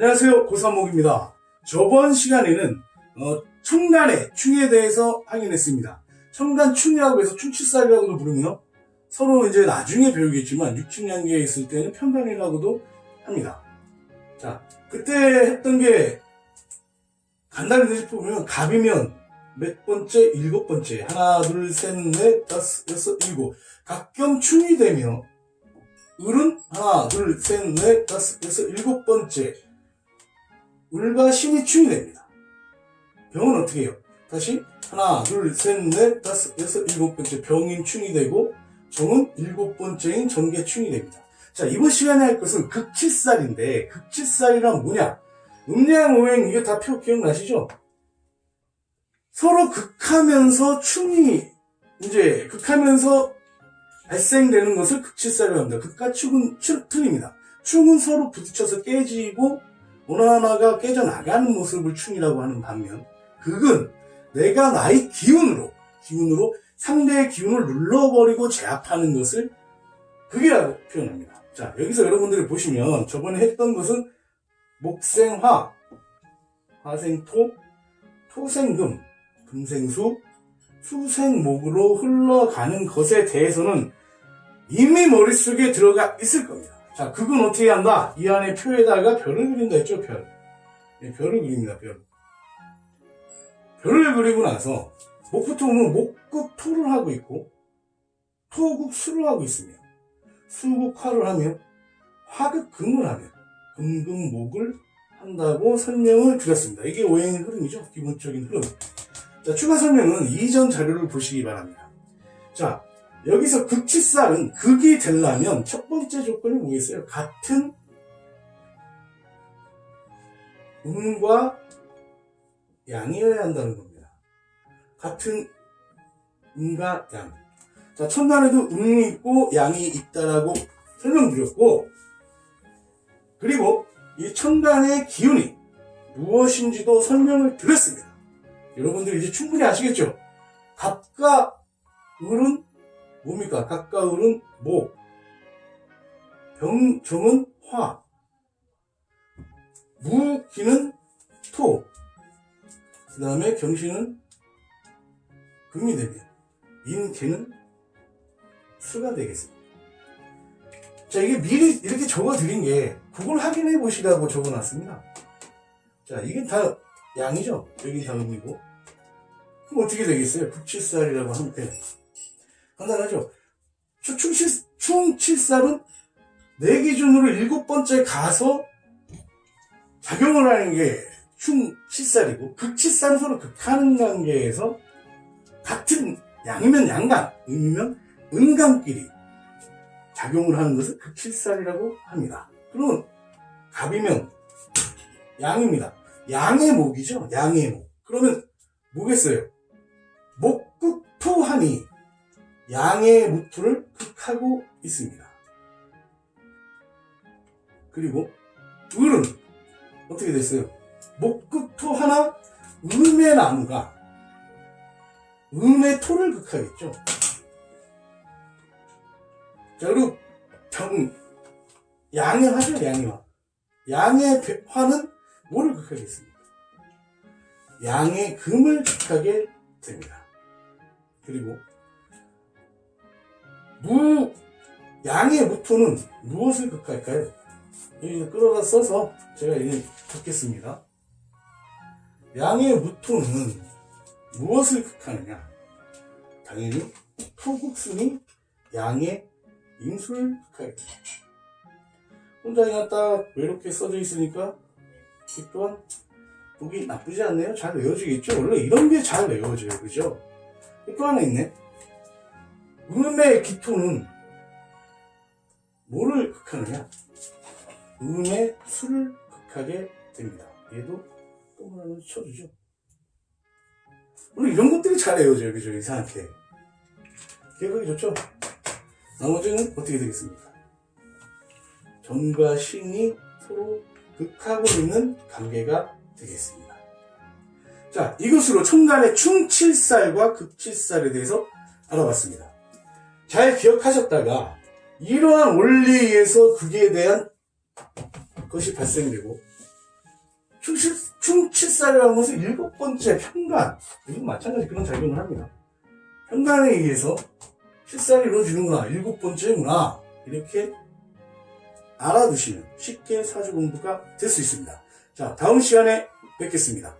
안녕하세요. 고삼목입니다. 저번 시간에는 어, 청간의 충에 대해서 확인했습니다. 청간 충이라고 해서 충치살이라고도 부르며 서로 이제 나중에 배우겠지만 육친양계에 있을 때는 편간이라고도 합니다. 자, 그때 했던 게 간단히 되짚어보면 갑이면 몇 번째? 일곱 번째. 하나, 둘, 셋, 넷, 다섯, 여섯, 일곱. 각경 충이 되며 을은 하나, 둘, 셋, 넷, 다섯, 여섯, 일곱 번째. 을과 신이 충이 됩니다. 병은 어떻게 해요? 다시 하나, 둘, 셋, 넷, 다섯, 여섯, 일곱 번째 병인 충이 되고 정은 일곱 번째인 정계 충이 됩니다. 자, 이번 시간에 할 것은 극치살인데 극치살이란 뭐냐? 음양 오행 이게 다 표 기억나시죠? 서로 극하면서 충이 이제 극하면서 발생되는 것을 극치살이라고 합니다. 극과 축은 축, 틀립니다. 축은 서로 부딪혀서 깨지고 하나가 깨져나가는 모습을 충이라고 하는 반면 극은 내가 나의 기운으로 기운으로 상대의 기운을 눌러버리고 제압하는 것을 극이라고 표현합니다. 자 여기서 여러분들이 보시면 저번에 했던 것은 목생화, 화생토, 토생금, 금생수, 수생목으로 흘러가는 것에 대해서는 이미 머릿속에 들어가 있을 겁니다. 자, 그건 어떻게 한다? 이 안에 표에다가 별을 그린다 했죠, 별. 네, 별을 그립니다, 별. 별을 그리고 나서, 목부터 보면 목극 토를 하고 있고, 토국 수를 하고 있으며, 수국 화를 하며, 화극 금을 하며, 금금 목을 한다고 설명을 드렸습니다. 이게 오행의 흐름이죠. 기본적인 흐름. 자, 추가 설명은 이전 자료를 보시기 바랍니다. 자, 여기서 극치살은 극이 되려면 첫 번째 조건이 뭐겠어요? 같은 음과 양이어야 한다는 겁니다. 같은 음과 양. 자, 첫날에도 음이 있고 양이 있다라고 설명드렸고, 그리고 이 천간의 기운이 무엇인지도 설명을 드렸습니다. 여러분들 이제 충분히 아시겠죠? 갑과 을은 뭡니까? 을은 목, 병, 정은 화, 무 기는 토, 그 다음에 경신은 금이 되면 인계는 수가 되겠습니다. 자, 이게 미리 이렇게 적어 드린 게 그걸 확인해 보시라고 적어 놨습니다. 자, 이게 다 양이죠? 여기 다 음이고. 그럼 어떻게 되겠어요? 북칠살이라고 하면 돼. 간단하죠? 충칠, 충칠살은 내 기준으로 일곱 번째 가서 작용을 하는 게 충칠살이고, 극칠살은 서로 극하는 관계에서 같은 양이면 양간, 음이면 은간끼리 작용을 하는 것을 극칠살이라고 합니다. 그러면 갑이면 양입니다. 양의 목이죠. 양의 목. 그러면 뭐겠어요? 목극토하니 양의 무토를 극하고 있습니다. 그리고 을은 어떻게 됐어요? 목극토 하나 음의 나무가 음의 토를 극하겠죠. 자, 그리고 병, 양의 화죠, 양의 화. 양의 배- 화는 뭐를 극하겠습니까? 양의 금을 극하게 됩니다. 그리고 무, 양의 무토는 무엇을 극할까요? 여기 끌어다 써서 제가 이제 적겠습니다. 양의 무토는 무엇을 극하느냐? 당연히 토국순이 양의 임수를 극하겠다. 혼자 그냥 딱 외롭게 써져 있으니까 이 또한 보기 나쁘지 않네요. 잘 외워지겠죠? 원래 이런 게 잘 외워져요. 그죠? 또 하나 있네. 음의 기토는 뭐를 극하느냐? 음의 수를 극하게 됩니다. 얘도 또 하나 쳐주죠. 오늘 이런 것들이 잘 외워져요. 그죠? 이상하게. 기억하기 좋죠? 나머지는 어떻게 되겠습니까? 전과 신이 서로 극하고 있는 관계가 되겠습니다. 자, 이것으로 청간의 충칠살과 극칠살에 대해서 알아봤습니다. 잘 기억하셨다가 이러한 원리에서 극에 대한 것이 발생되고 충칠, 충칠살이라는 것은 일곱 번째 편간. 이건 마찬가지 그런 작용을 합니다. 편간에 의해서 실살이 이루어지는구나. 일곱 번째구나. 이렇게 알아두시면 쉽게 사주 공부가 될 수 있습니다. 자, 다음 시간에 뵙겠습니다.